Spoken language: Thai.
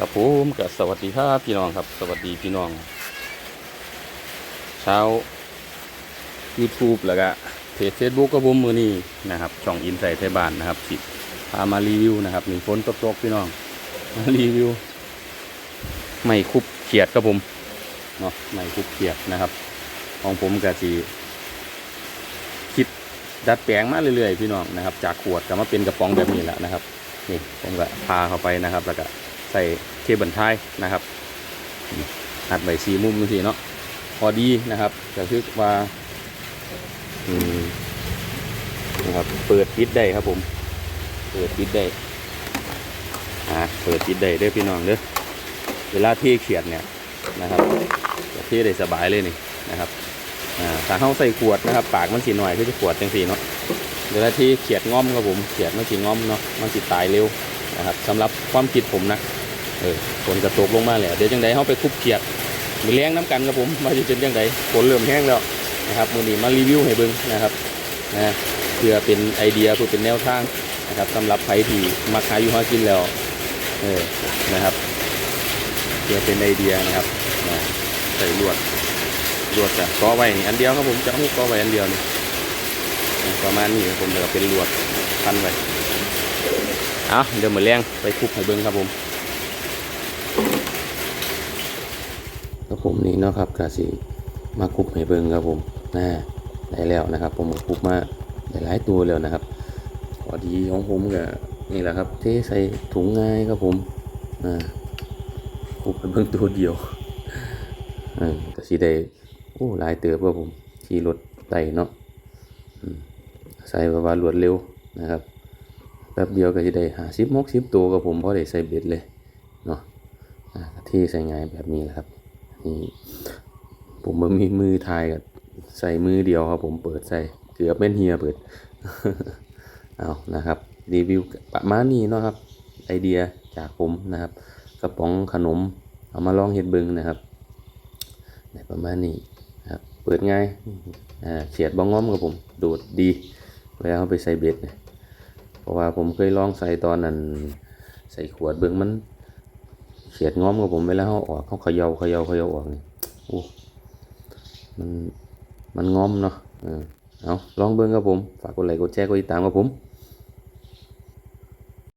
ครับผมก็สวัสดีครับพี่น้องครับ สวัสดีพี่น้อง เช้า YouTube แล้วก็เพจ Facebook ก็บุ้มมือนี้นะครับ ช่องอินไซต์ไทยบ้านนะครับสิพามารีวิวนะครับมีฝนตกๆพี่น้อง มารีวิว ไม่คุบเขียดครับผมเนาะไม่คุบเขียดนะครับ ของผมก็สีคิดดัดแปลงมาเรื่อยๆพี่น้องนะครับ จากขวดก็มาเป็นกระป๋องแบบนี้แหละนะครับ นี่ผมก็พาเข้าไปนะครับ แล้วก็ ใส่เคเบิลไทยนะครับอัดใบสีมุมนี่เนาะพอดีนะครับก็คือว่าอืมนะครับเปิดปิดได้ครับผม เปิดปิดได้อ่าเปิดปิดได้เด้อพี่น้องเด้อเวลาเทเขียดเนี่ยนะครับจะเทได้สบายเลยนี่นะครับอ่าถ้าเขาใส่ขวดนะครับ ปากมันสีหน่อยคือจะขวดจังสีเนาะเวลาที่เขียดง้อมครับผมเขียดมันสีง้อมเนาะมันสีตายเร็วนะครับสำหรับความคิดผมนะ เออฝนกระตกลงมาแล้วเดี๋ยวจังใดเขาไปคุบเขียดมือแรงน้ำกันครับผมมาจะเป็นจังใดฝนเริ่มแห้งแล้วนะครับมือนี้มารีวิวให้เบิ่งนะครับนะเพื่อเป็นไอเดียเพื่อเป็นแนวทางนะครับสำหรับใครที่มาขายอยู่หากินแล้วเออนะครับเพื่อเป็นไอเดียนะครับนะใส่ลวดลวดจะก้อไว้อันเดียวครับผมจะให้ก้อไว้อันเดียวนี่ประมาณนี้ครับผมจะเป็นลวดพันไว้เอาเดี๋ยวมือแรงไปคลุกให้เบิ้งครับผม ครับผมนี่เนาะครับกาสีมาคลุกให้เบิ้งครับผมน่าได้แล้วนะครับ ผมคลุกมาได้หลายตัวแล้วนะครับพอดีของผมก็นี่แหละครับเทใส่ถุงง่ายครับผมอ่าคุบไปเบิงตัวเดียวเออก็สิได้โอ้หลายเติบว่าผมขี่รถไต่เนาะอืมใส่แบบว่ารวดเร็วนะครับแป๊บเดียวก็สิได้หาสิบมกสิบตัวกับผมพอได้ใส่เบ็ดเลยเนาะที่ใส่ง่ายแบบนี้แหละครับ ผมมันมีมือทายกับใส่มือเดียวครับ ผมเปิดใส่เกือบเป็นเฮียเปิดเอานะครับรีวิวประมาณนี้เนาะครับ ไอเดียจากผมนะครับ กระป๋องขนม เอามาลองเห็ดเบิงนะครับประมาณนี้นะครับเปิดง่ายเฉียดบ้องง้อมกับผมโดดดีเวลาเอาไปใส่เบ็ดนะเพราะว่าผมเคยลองใส่ตอนนั้นใส่ขวดเบิงมัน เฉียดง้อมกับผมเวลาเขาออกเขาเขยาเขยาเขยาออกนี่โอ้มันมันง้อมเนาะเออเอาลองเบิงกับผม ฝากกดไลค์กดแชร์กดติดตามกับผม